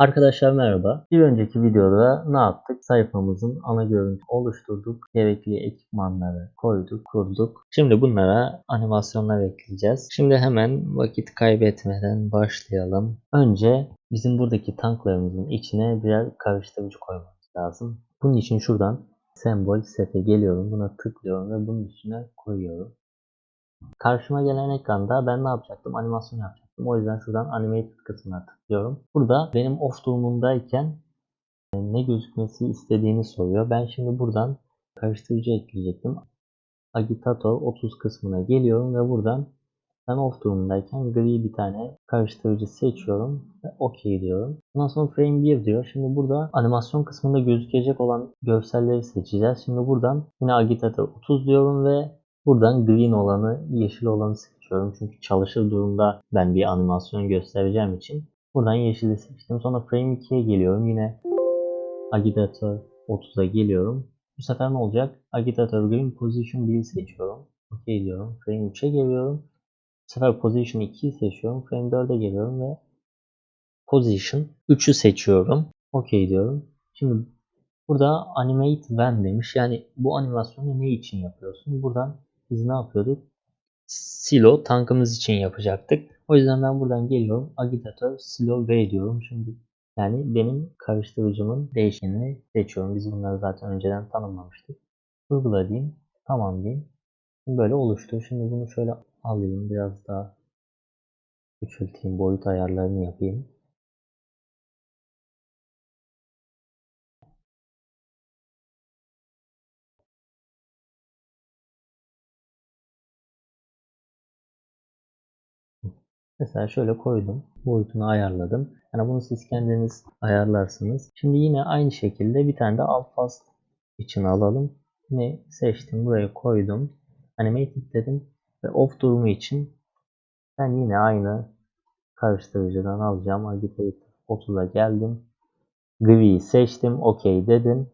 Arkadaşlar merhaba. Bir önceki videoda ne yaptık? Sayfamızın ana görüntü oluşturduk. Gerekli ekipmanları koyduk, kurduk. Şimdi bunlara animasyonlar ekleyeceğiz. Şimdi hemen vakit kaybetmeden başlayalım. Önce bizim buradaki tanklarımızın içine birer karıştırıcı koymamız lazım. Bunun için şuradan sembol sete geliyorum. Buna tıklıyorum ve bunun üstüne koyuyorum. Karşıma gelen ekranda ben ne yapacaktım? Animasyon yapacaktım. O yüzden şuradan animated kısmına tıklıyorum. Burada benim off durumundayken e, ne gözükmesi istediğini soruyor. Ben şimdi buradan karıştırıcı ekleyecektim. Agitator 30 kısmına geliyorum ve buradan ben off durumundayken gri bir tane karıştırıcı seçiyorum ve OK diyorum. Ondan sonra frame 1 diyor. Şimdi burada animasyon kısmında gözükecek olan görselleri seçeceğiz. Şimdi buradan yine agitator 30 diyorum ve Buradan green olanı, yeşil olanı seçiyorum. Çünkü çalışır durumda ben bir animasyon göstereceğim için. Buradan yeşili seçtim. Sonra frame 2'ye geliyorum. Yine agitator 30'a geliyorum. Bu sefer ne olacak? Agitator green position 1'i seçiyorum. OK diyorum. Frame 3'e geliyorum. Bu sefer position 2'yi seçiyorum. Frame 4'e geliyorum ve position 3'ü seçiyorum. OK diyorum. Şimdi burada animate when demiş. Yani bu animasyonu ne için yapıyorsun? Buradan biz ne yapıyorduk? Silo tankımız için yapacaktık. O yüzden ben buradan geliyorum. Agitator silo V diyorum. Şimdi yani benim karıştırıcımın değişkenini seçiyorum. Biz bunları zaten önceden tanımlamıştık. Uygula diyeyim. Tamam diyeyim. Şimdi böyle oluştu. Şimdi bunu şöyle alayım. Biraz daha küçülteyim. Boyut ayarlarını yapayım. Mesela şöyle koydum. Boyutunu ayarladım. Yani bunu siz kendiniz ayarlarsınız. Şimdi yine aynı şekilde bir tane de alfast için alalım. Yine seçtim. Buraya koydum. Animated dedim. Ve off durumu için ben yine aynı karıştırıcıdan alacağım. Agitator 30'a geldim. Gri'yi seçtim. OK dedim.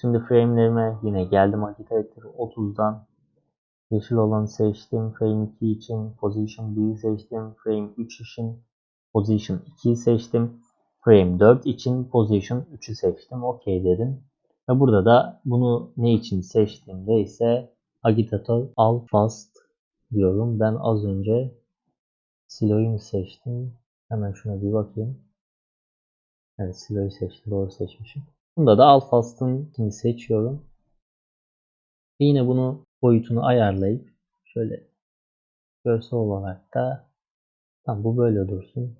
Şimdi frame'lerime yine geldim. Agitator 30'dan Yeşil olanı seçtim. Frame 2 için Position 1'i seçtim. Frame 3 için Position 2'yi seçtim. Frame 4 için Position 3'ü seçtim. OK dedim. Ve burada da bunu ne için seçtiğimde ise Agitator All Fast diyorum. Ben az önce Silo'yu mu seçtim? Hemen şuna bir bakayım. Evet Silo'yu seçtim. Doğru seçmişim. Bunda da All Fast'ın seçiyorum. Ve yine bunu boyutunu ayarlayıp şöyle görsel olarak da tam bu böyle dursun.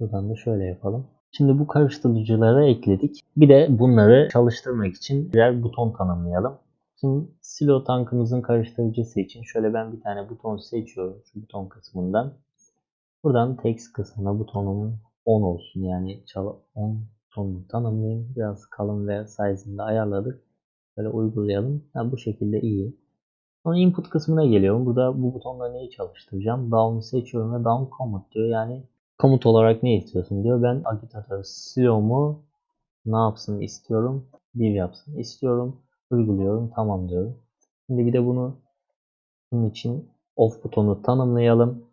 Buradan da şöyle yapalım. Şimdi bu karıştırıcıları ekledik. Bir de bunları çalıştırmak için birer buton tanımlayalım. Şimdi silo tankımızın karıştırıcısı için şöyle ben bir tane buton seçiyorum şu buton kısmından. Buradan text kısmına butonumun 10 olsun yani 10 tonunu tanımlayayım. Biraz kalın ve size'ını da ayarladık. Böyle uygulayalım. Ha, bu şekilde iyi. Sonra input kısmına geliyorum. Burada bu butonla neyi çalıştıracağım? Down'u seçiyorum ve down command diyor. Yani komut olarak ne istiyorsun diyor. Ben agitator slow'mu ne yapsın istiyorum? Bir yapsın istiyorum. Uyguluyorum. Tamam diyorum. Şimdi bir de bunu bunun için off butonu tanımlayalım.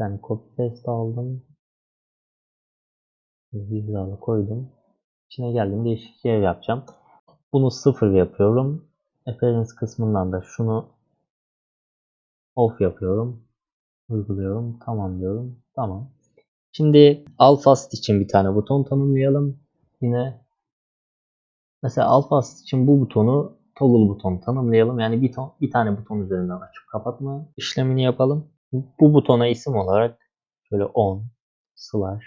Ben copy paste aldım. Hizalı koydum. İçine geldim değişik yer yapacağım. Bunu sıfır yapıyorum. Appearance kısmından da şunu off yapıyorum. Uyguluyorum. Tamam diyorum. Tamam. Şimdi Alfast için bir tane buton tanımlayalım. Yine mesela Alfast için bu butonu toggle buton tanımlayalım. Yani bir, ton, bir tane buton üzerinden açıp kapatma işlemini yapalım. Bu butona isim olarak şöyle on slash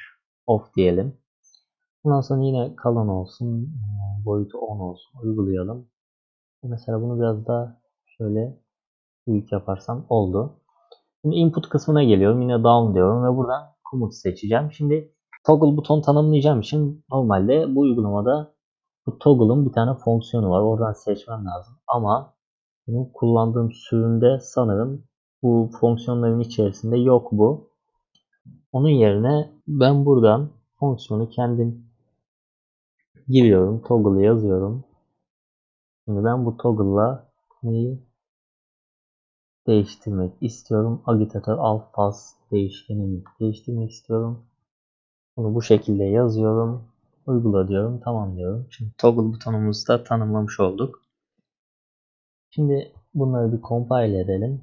off diyelim. Bundan sonra yine kalan olsun. E, boyutu 10 olsun. Uygulayalım. Mesela bunu biraz daha şöyle büyük yaparsam oldu. Şimdi input kısmına geliyorum. Yine down diyorum ve buradan komut seçeceğim. Şimdi toggle buton tanımlayacağım için normalde bu uygulamada bu toggle'ın bir tane fonksiyonu var. Oradan seçmem lazım. Ama benim kullandığım sürümde sanırım bu fonksiyonların içerisinde yok bu. Onun yerine ben buradan fonksiyonu kendim giriyorum. Toggle yazıyorum. Şimdi ben bu toggle'la neyi değiştirmek istiyorum. Agitator alt pas değişkenini değiştirmek istiyorum. Bunu bu şekilde yazıyorum. Uygula diyorum. Tamam diyorum. Şimdi toggle butonumuzu da tanımlamış olduk. Şimdi bunları bir compile edelim.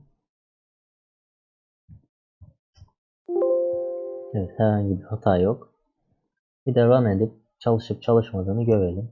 Evet herhangi bir hata yok. Bir de run edip çalışıp çalışmadığını görelim.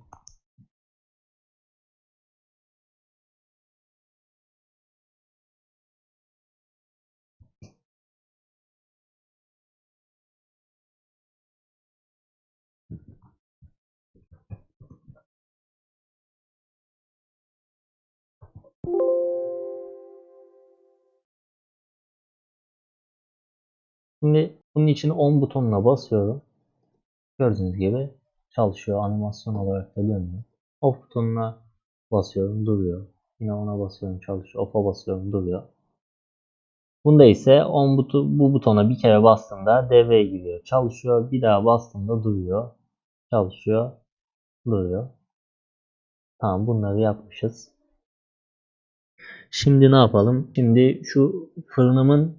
Şimdi bunun için on butonuna basıyorum. Gördüğünüz gibi çalışıyor. Animasyon olarak da dönüyor. Off butonuna basıyorum duruyor. Yine ona basıyorum çalışıyor. Off'a basıyorum duruyor. Bunda ise on butu, bu butona bir kere bastığımda devreye giriyor. Çalışıyor. Bir daha bastığımda duruyor. Çalışıyor. Duruyor. Tamam bunları yapmışız. Şimdi ne yapalım? Şimdi şu fırınımın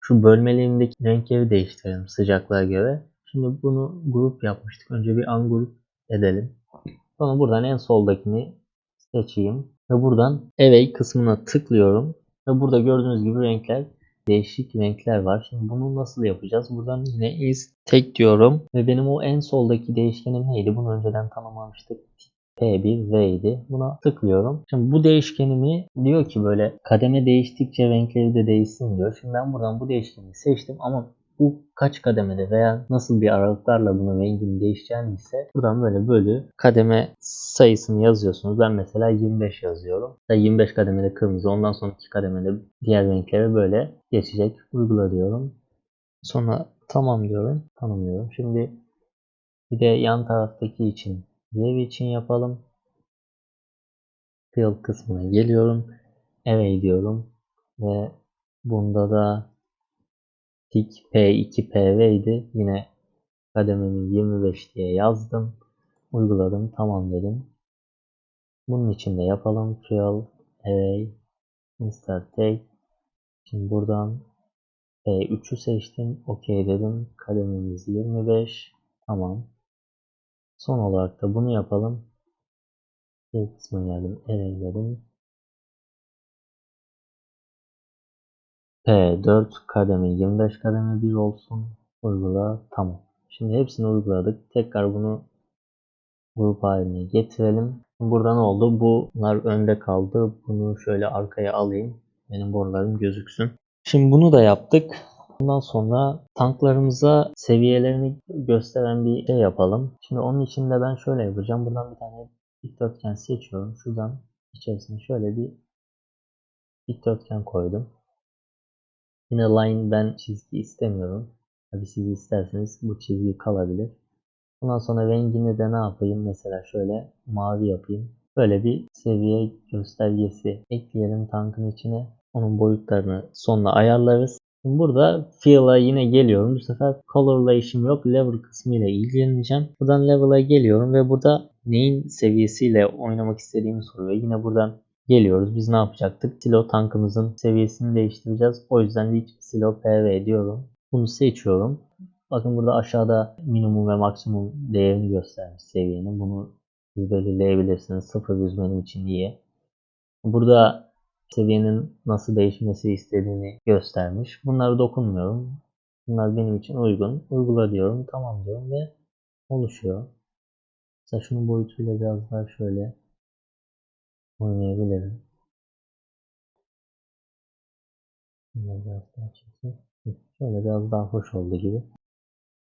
şu bölmelerindeki renkleri değiştirelim sıcaklığa göre. Şimdi bunu grup yapmıştık. Önce bir ungroup edelim. Sonra buradan en soldakini seçeyim. Ve buradan Array kısmına tıklıyorum. Ve burada gördüğünüz gibi renkler değişik renkler var. Şimdi bunu nasıl yapacağız? Buradan yine is tek diyorum. Ve benim o en soldaki değişkenim neydi? Bunu önceden tanımlamıştık. P1V idi. Buna tıklıyorum. Şimdi bu değişkenimi diyor ki böyle kademe değiştikçe renkleri de değişsin diyor. Şimdi ben buradan bu değişkeni seçtim ama bu kaç kademede veya nasıl bir aralıklarla bunun renginin değişeceğini ise buradan böyle bölü kademe sayısını yazıyorsunuz. Ben mesela 25 yazıyorum. 25 kademede kırmızı ondan sonraki kademede diğer renklere böyle geçecek. Uygula diyorum. Sonra tamam diyorum. Tanımlıyorum. Şimdi bir de yan taraftaki için diğer için yapalım. Field kısmına geliyorum. Array diyorum. Ve bunda da tik P2 PV idi. Yine kadememi 25 diye yazdım. Uyguladım. Tamam dedim. Bunun için de yapalım. Fill array insert take. Şimdi buradan P3'ü seçtim. OK dedim. Kadememiz 25. Tamam. Son olarak da bunu yapalım. Bir kısmına geldim. Array dedim. P4 kademe 25 kademe 1 olsun. Uygula. Tamam. Şimdi hepsini uyguladık. Tekrar bunu grup haline getirelim. Burada ne oldu? Bunlar önde kaldı. Bunu şöyle arkaya alayım. Benim borularım gözüksün. Şimdi bunu da yaptık. Bundan sonra tanklarımıza seviyelerini gösteren bir şey yapalım. Şimdi onun için de ben şöyle yapacağım. Buradan bir tane dikdörtgen seçiyorum. Şuradan içerisine şöyle bir dikdörtgen koydum. Yine line ben çizgi istemiyorum. Tabi siz isterseniz bu çizgi kalabilir. Bundan sonra rengini de ne yapayım? Mesela şöyle mavi yapayım. Böyle bir seviye göstergesi ekleyelim tankın içine. Onun boyutlarını sonra ayarlarız. Şimdi burada Fill'a yine geliyorum. Bu sefer Color'la işim yok. Level kısmı ile ilgileneceğim. Buradan Level'a geliyorum ve burada neyin seviyesiyle oynamak istediğimi soruyor. Yine buradan geliyoruz. Biz ne yapacaktık? Silo tankımızın seviyesini değiştireceğiz. O yüzden de Silo PV diyorum. Bunu seçiyorum. Bakın burada aşağıda minimum ve maksimum değerini göstermiş seviyenin. Bunu siz belirleyebilirsiniz. 0 100 benim için iyi. Burada seviyenin nasıl değişmesi istediğini göstermiş. Bunları dokunmuyorum. Bunlar benim için uygun. Uygula diyorum. Tamam diyorum ve oluşuyor. Mesela şunun boyutuyla biraz daha şöyle oynayabilirim. Bunları biraz daha. Şöyle biraz daha hoş oldu gibi.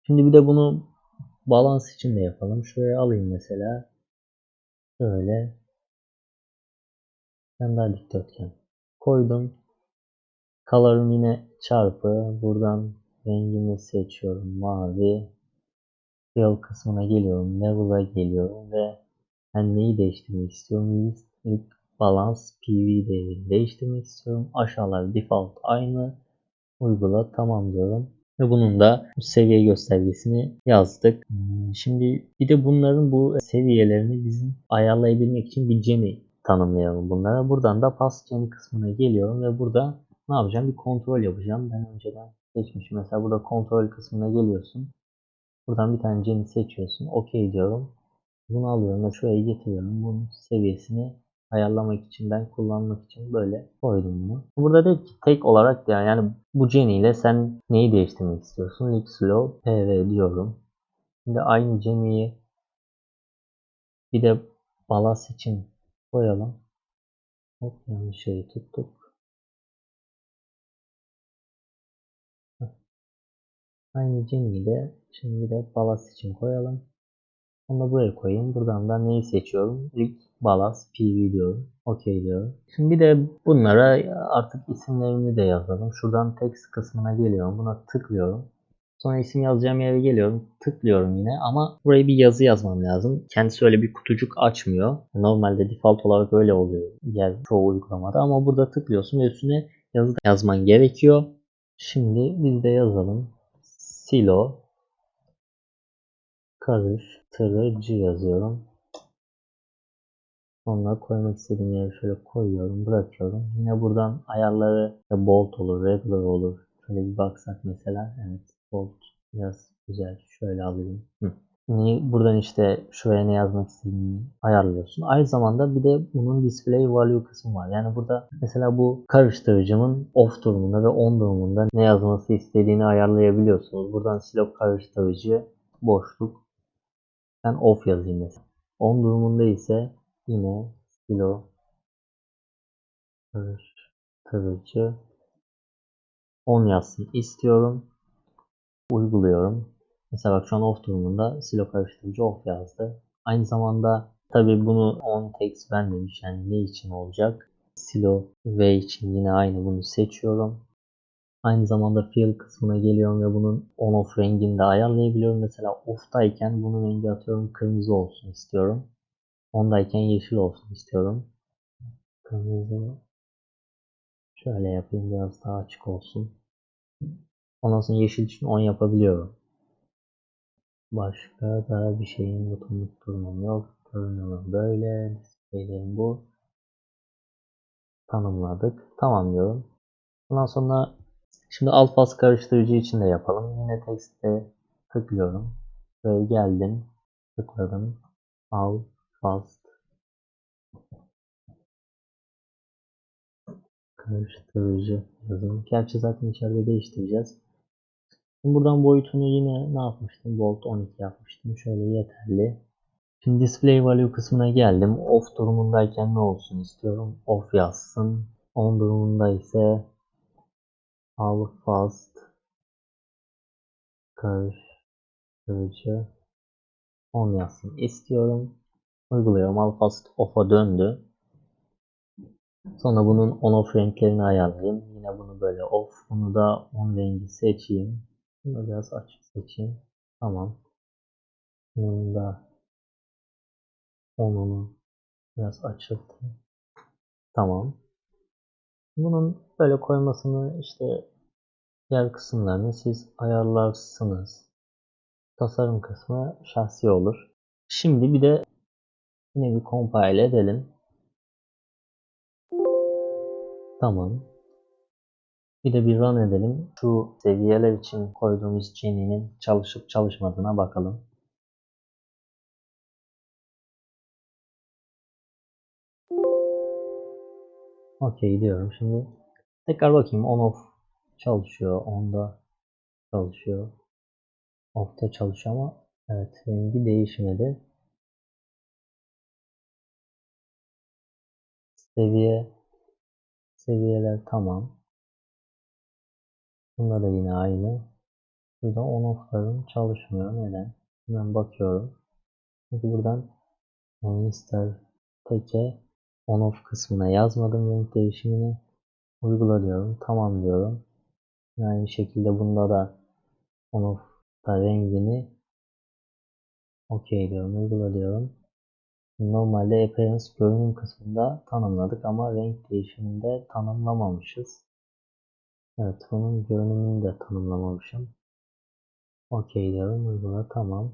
Şimdi bir de bunu balans için de yapalım. Şuraya alayım mesela. Şöyle. Ben daha dikdörtgen koydum. Color'ım yine çarpı. Buradan rengimi seçiyorum. Mavi. Fill kısmına geliyorum. Level'a geliyorum ve ben neyi değiştirmek istiyorum? List balance PV değerini değiştirmek istiyorum. Aşağılar default aynı. Uygula tamam diyorum. Ve bunun da seviye göstergesini yazdık. Şimdi bir de bunların bu seviyelerini bizim ayarlayabilmek için bir geni tanımlayalım bunlara. Buradan da pass geni kısmına geliyorum ve burada ne yapacağım? Bir kontrol yapacağım. Ben önceden seçmişim. Mesela burada kontrol kısmına geliyorsun. Buradan bir tane Jenny seçiyorsun. OK diyorum. Bunu alıyorum ve şuraya getiriyorum. Bunun seviyesini ayarlamak için ben kullanmak için böyle koydum bunu. Burada dedik ki tek olarak yani, yani bu Jenny ile sen neyi değiştirmek istiyorsun? Leak Slow PV diyorum. Şimdi aynı Jenny'yi bir de balas için koyalım. Hop yanlış şeyi tuttuk. Aynı Jenny'yi de şimdi de balas için koyalım. Onu da buraya koyayım. Buradan da neyi seçiyorum? Rig, Balas, PV diyorum. OK diyorum. Şimdi bir de bunlara artık isimlerini de yazalım. Şuradan text kısmına geliyorum. Buna tıklıyorum. Sonra isim yazacağım yere geliyorum. Tıklıyorum yine ama buraya bir yazı yazmam lazım. Kendisi öyle bir kutucuk açmıyor. Normalde default olarak öyle oluyor. Yer çoğu uygulamada ama burada tıklıyorsun ve üstüne yazı yazman gerekiyor. Şimdi biz de yazalım. Silo karıştırıcı yazıyorum. Onları koymak istediğim yere şöyle koyuyorum, bırakıyorum. Yine buradan ayarları bolt olur, regular olur. Şöyle bir baksak mesela. Evet, bolt biraz güzel. Şöyle alayım. Hı. Buradan işte şuraya ne yazmak istediğini ayarlıyorsun. Aynı zamanda bir de bunun display value kısmı var. Yani burada mesela bu karıştırıcımın off durumunda ve on durumunda ne yazması istediğini ayarlayabiliyorsunuz. Buradan silop karıştırıcı boşluk ben off yazayım mesela. On durumunda ise yine silo karıştırıcı on yazsın istiyorum. Uyguluyorum. Mesela bak şu an off durumunda silo karıştırıcı off yazdı. Aynı zamanda tabi bunu on text vermemiş yani ne için olacak? Silo V için yine aynı bunu seçiyorum. Aynı zamanda fill kısmına geliyorum ve bunun on off rengini de ayarlayabiliyorum. Mesela off'tayken bunun rengi atıyorum kırmızı olsun istiyorum. Ondayken yeşil olsun istiyorum. Kırmızı şöyle yapayım biraz daha açık olsun. Ondan sonra yeşil için 10 yapabiliyorum. Başka da bir şeyin mutluluk durumum yok. Görünümüm böyle. Display'lerim bu. Tanımladık. Tamam diyorum. Ondan sonra Şimdi alt bas karıştırıcı için de yapalım. Yine text'e tıklıyorum. Böyle geldim. Tıkladım. Al fast karıştırıcı yazın. Gerçi zaten içeride değiştireceğiz. Buradan boyutunu yine ne yapmıştım? Bolt 12 yapmıştım. Şöyle yeterli. Şimdi display value kısmına geldim. Off durumundayken ne olsun istiyorum? Off yazsın. On durumunda ise How fast karıştırıcı on yazsın istiyorum. Uyguluyorum. How fast off'a döndü. Sonra bunun on off renklerini ayarlayayım. Yine bunu böyle off. Bunu da on rengi seçeyim. Bunu biraz açık seçeyim. Tamam. Bunun da onunu biraz açıltayım. Tamam. Bunun böyle koymasını işte diğer kısımlarını siz ayarlarsınız. Tasarım kısmı şahsi olur. Şimdi bir de yine bir compile edelim. Tamam. Bir de bir run edelim. Şu seviyeler için koyduğumuz Jenny'nin çalışıp çalışmadığına bakalım. Okey diyorum. Şimdi tekrar bakayım on off çalışıyor. Onda çalışıyor. Off'ta çalışıyor ama evet rengi değişmedi. Seviye seviyeler tamam. Bunda da yine aynı. Burada on off'larım çalışmıyor. Neden? Hemen bakıyorum. Çünkü buradan Mr. Teke on off kısmına yazmadım renk değişimini. Uygula diyorum. Tamam diyorum. Aynı şekilde bunda da on off da rengini OK diyorum. Uygula diyorum. Normalde appearance görünüm kısmında tanımladık ama renk değişiminde tanımlamamışız. Evet bunun görünümünü de tanımlamamışım. Okey diyorum uygula tamam.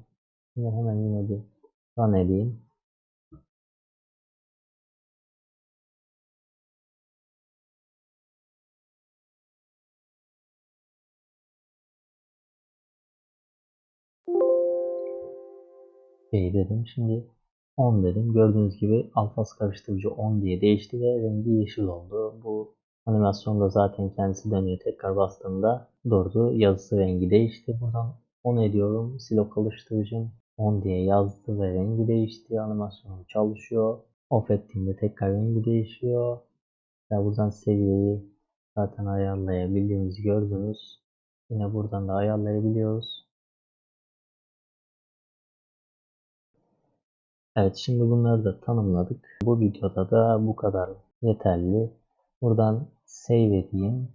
Şimdi hemen yine bir run edeyim. Okey dedim şimdi 10 dedim. Gördüğünüz gibi alfaz karıştırıcı 10 diye değişti ve rengi yeşil oldu. Bu animasyonda zaten kendisi dönüyor. Tekrar bastığımda durdu. Yazısı rengi değişti. Buradan 10 ediyorum. Silo karıştırıcım 10 diye yazdı ve rengi değişti. Animasyonum çalışıyor. Off ettiğimde tekrar rengi değişiyor. Ya buradan seviyeyi zaten ayarlayabildiğimizi gördünüz. Yine buradan da ayarlayabiliyoruz. Evet şimdi bunları da tanımladık. Bu videoda da bu kadar yeterli. Buradan save edeyim.